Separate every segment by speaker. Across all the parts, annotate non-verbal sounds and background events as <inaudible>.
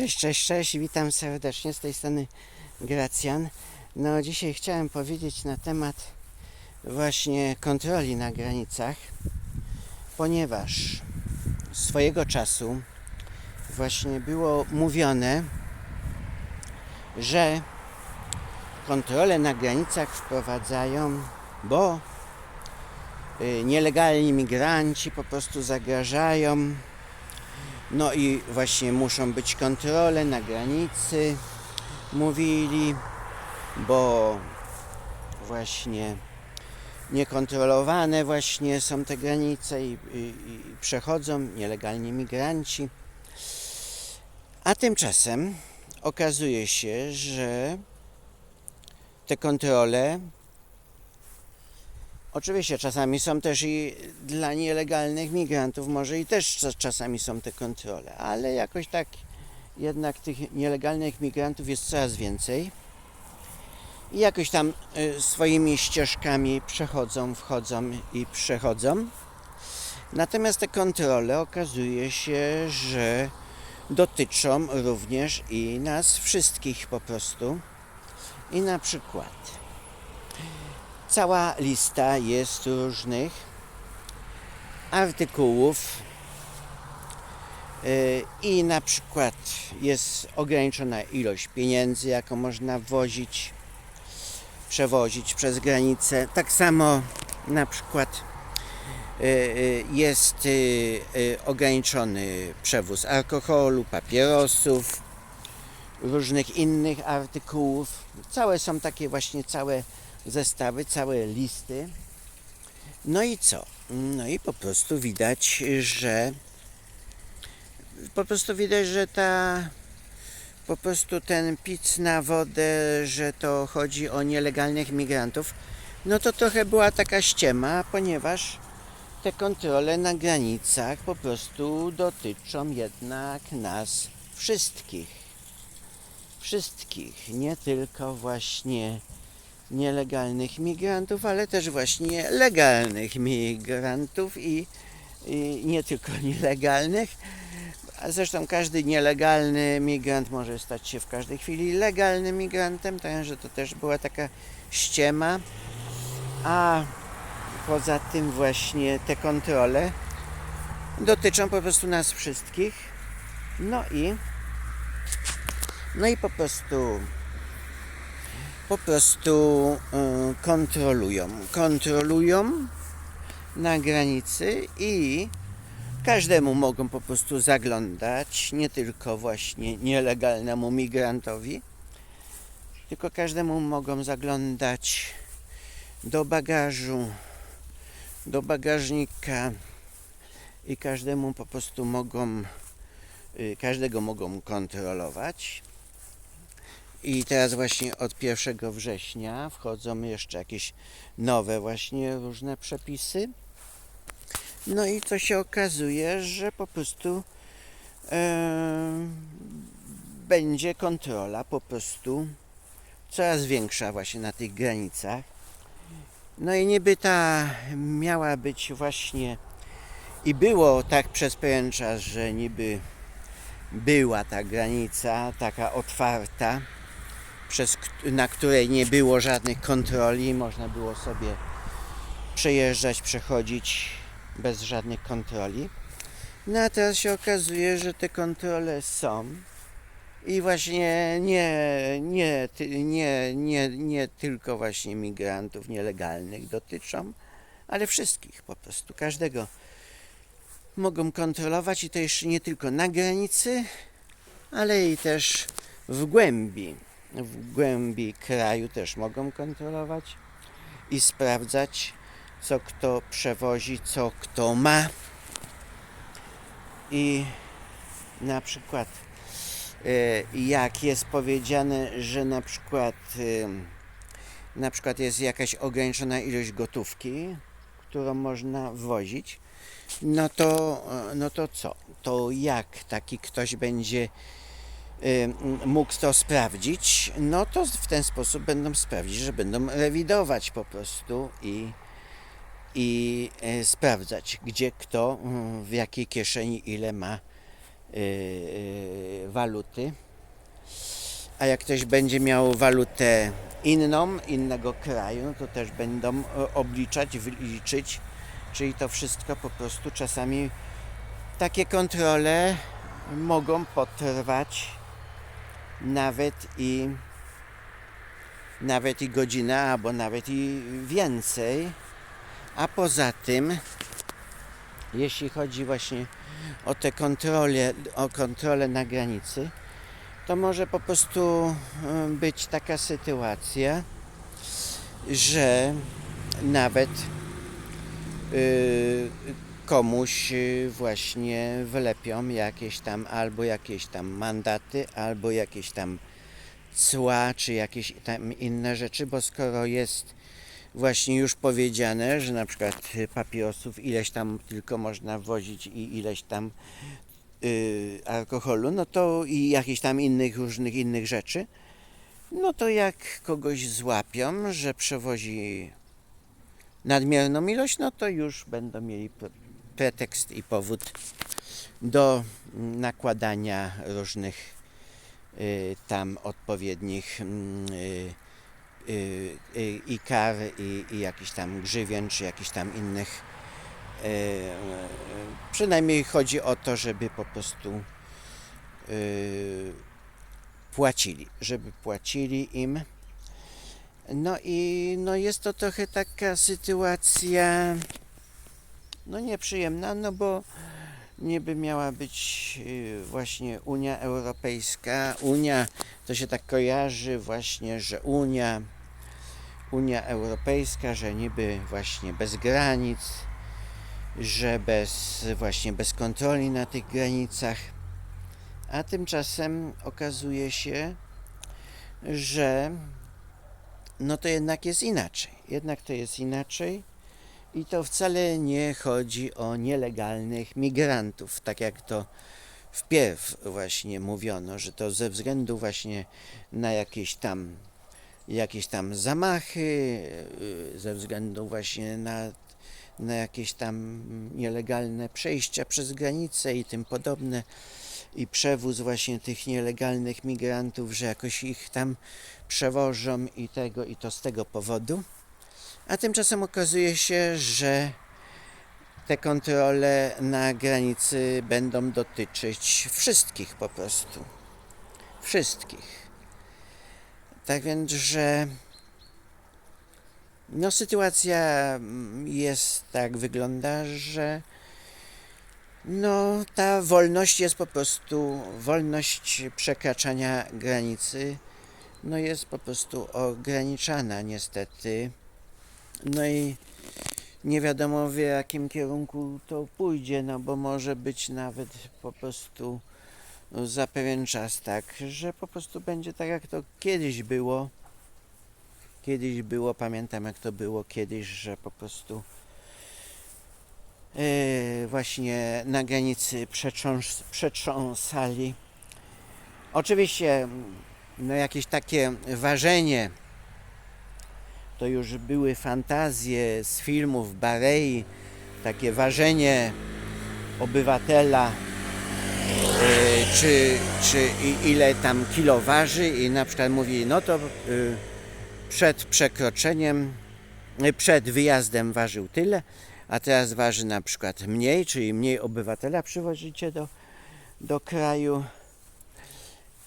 Speaker 1: Cześć, cześć, cześć, witam serdecznie z tej strony Gracjan. No dzisiaj chciałem powiedzieć na temat właśnie kontroli na granicach, ponieważ swojego czasu właśnie było mówione, że kontrole na granicach wprowadzają, bo y, nielegalni migranci po prostu zagrażają no i właśnie muszą być kontrole na granicy, mówili, bo właśnie niekontrolowane właśnie są te granice i, i, i przechodzą nielegalni migranci. A tymczasem okazuje się, że te kontrole Oczywiście czasami są też i dla nielegalnych migrantów, może i też czas- czasami są te kontrole, ale jakoś tak jednak tych nielegalnych migrantów jest coraz więcej. I jakoś tam y, swoimi ścieżkami przechodzą, wchodzą i przechodzą. Natomiast te kontrole okazuje się, że dotyczą również i nas wszystkich po prostu. I na przykład Cała lista jest różnych artykułów yy, i na przykład jest ograniczona ilość pieniędzy, jaką można wwozić, przewozić przez granicę. Tak samo na przykład yy, yy, jest ograniczony przewóz alkoholu, papierosów, różnych innych artykułów. Całe są takie właśnie całe zestawy, całe listy. No i co? No i po prostu widać, że po prostu widać, że ta po prostu ten pic na wodę, że to chodzi o nielegalnych migrantów, no to trochę była taka ściema, ponieważ te kontrole na granicach po prostu dotyczą jednak nas wszystkich. Wszystkich, nie tylko właśnie nielegalnych migrantów, ale też właśnie legalnych migrantów i, i nie tylko <laughs> nielegalnych. A zresztą każdy nielegalny migrant może stać się w każdej chwili legalnym migrantem, także to też była taka ściema. A poza tym właśnie te kontrole dotyczą po prostu nas wszystkich. No i no i po prostu po prostu y, kontrolują. Kontrolują na granicy i każdemu mogą po prostu zaglądać, nie tylko właśnie nielegalnemu migrantowi, tylko każdemu mogą zaglądać do bagażu, do bagażnika i każdemu po prostu mogą, y, każdego mogą kontrolować. I teraz właśnie od 1 września wchodzą jeszcze jakieś nowe właśnie różne przepisy. No i to się okazuje, że po prostu będzie kontrola po prostu coraz większa właśnie na tych granicach. No i niby ta miała być właśnie i było tak przez pewien czas, że niby była ta granica taka otwarta, przez, na której nie było żadnych kontroli, można było sobie przejeżdżać, przechodzić bez żadnych kontroli. No a teraz się okazuje, że te kontrole są i właśnie nie, nie, nie, nie, nie tylko właśnie migrantów nielegalnych dotyczą, ale wszystkich po prostu, każdego mogą kontrolować i to jeszcze nie tylko na granicy, ale i też w głębi w głębi kraju też mogą kontrolować i sprawdzać, co kto przewozi, co kto ma. I na przykład, e, jak jest powiedziane, że na przykład, e, na przykład jest jakaś ograniczona ilość gotówki, którą można wwozić, no to, e, no to co? To jak taki ktoś będzie mógł to sprawdzić, no to w ten sposób będą sprawdzić, że będą rewidować po prostu i, i e, sprawdzać, gdzie kto, mm, w jakiej kieszeni ile ma y, y, waluty. A jak ktoś będzie miał walutę inną, innego kraju, no to też będą obliczać, wyliczyć, czyli to wszystko po prostu czasami takie kontrole mogą potrwać nawet i nawet i godzinę, albo nawet i więcej. A poza tym, jeśli chodzi właśnie o te kontrole, o kontrolę na granicy, to może po prostu e, być taka sytuacja, że nawet y, komuś y, właśnie wlepią jakieś tam albo jakieś tam mandaty, albo jakieś tam cła, czy jakieś tam inne rzeczy, bo skoro jest właśnie już powiedziane, że na przykład papierosów ileś tam tylko można wwozić i ileś tam y, alkoholu, no to i jakichś tam innych różnych innych rzeczy, no to jak kogoś złapią, że przewozi nadmierną ilość, no to już będą mieli pre- pretekst i powód do nakładania różnych y, tam odpowiednich mm, y, y, i kar, i, i jakichś tam grzywien, czy jakichś tam innych. Przynajmniej chodzi o to, żeby po prostu płacili, żeby płacili im. No i no jest to trochę taka sytuacja no nieprzyjemna, no bo niby miała być y, właśnie Unia Europejska. Unia to się tak kojarzy właśnie, że Unia, Unia Europejska, że niby właśnie bez granic, że bez właśnie bez kontroli na tych granicach. A tymczasem okazuje się, że no to jednak jest inaczej. Jednak to jest inaczej. I to wcale nie chodzi o nielegalnych migrantów, tak jak to wpierw właśnie mówiono, że to ze względu właśnie na jakieś tam jakieś tam zamachy, yy, ze względu właśnie na, na jakieś tam nielegalne przejścia przez granicę i tym podobne i przewóz właśnie tych nielegalnych migrantów, że jakoś ich tam przewożą i tego i to z tego powodu. A tymczasem okazuje się, że te kontrole na granicy będą dotyczyć wszystkich po prostu. Wszystkich. Tak więc, że no sytuacja jest tak wygląda, że no ta wolność jest po prostu wolność przekraczania granicy no jest po prostu ograniczana niestety. No i nie wiadomo w jakim kierunku to pójdzie, no bo może być nawet po prostu za pewien czas tak, że po prostu będzie tak jak to kiedyś było. Kiedyś było, pamiętam jak to było kiedyś, że po prostu e, właśnie na granicy przetrząs, przetrząsali. Oczywiście no jakieś takie ważenie to już były fantazje z filmów Barei, takie ważenie obywatela, e, czy, czy ile tam kilo waży i na przykład mówi, no to y, przed przekroczeniem, y, przed wyjazdem ważył tyle, a teraz waży na przykład mniej, czyli mniej obywatela przywozicie do, do kraju.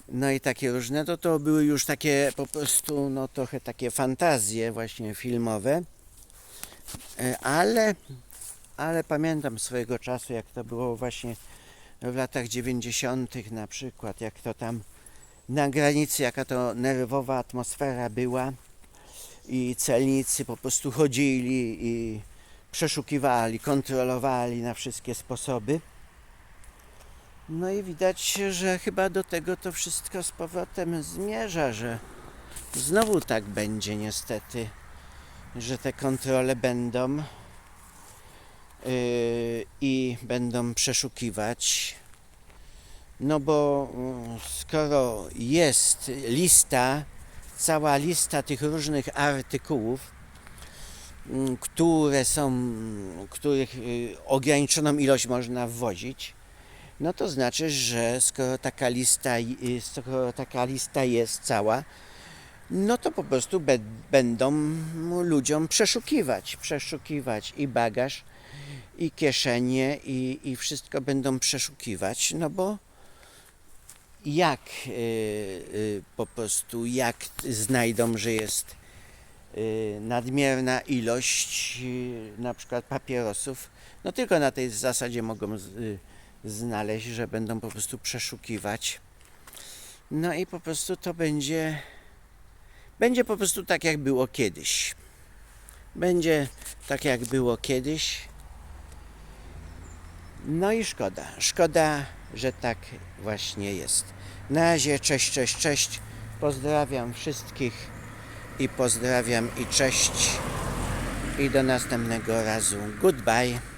Speaker 1: No i takie różne, to to były już takie po prostu, no trochę takie fantazje właśnie filmowe, E, ale, ale pamiętam swojego czasu, jak to było właśnie w latach 90. na przykład, jak to tam na granicy, jaka to nerwowa atmosfera była i celnicy po prostu chodzili i przeszukiwali, kontrolowali na wszystkie sposoby. No i widać, że chyba do tego to wszystko z powrotem zmierza, że znowu tak będzie niestety, że te kontrole będą yy, i będą przeszukiwać. No bo mm, skoro jest lista, cała lista tych różnych artykułów, mm, które są, których y, ograniczoną ilość można wwozić, no to znaczy, że skoro taka lista, skoro taka lista jest cała, no to po prostu be, będą ludziom przeszukiwać, przeszukiwać i bagaż, i kieszenie, i, i wszystko będą przeszukiwać, no bo jak y, y, po prostu, jak znajdą, że jest y, nadmierna ilość y, na przykład papierosów, no tylko na tej zasadzie mogą y, znaleźć, że będą po prostu przeszukiwać. No i po prostu to będzie będzie po prostu tak jak było kiedyś. Będzie tak jak było kiedyś. No i szkoda. Szkoda, że tak właśnie jest. Na razie cześć, cześć, cześć. Pozdrawiam wszystkich i pozdrawiam i cześć. I do następnego razu. Goodbye.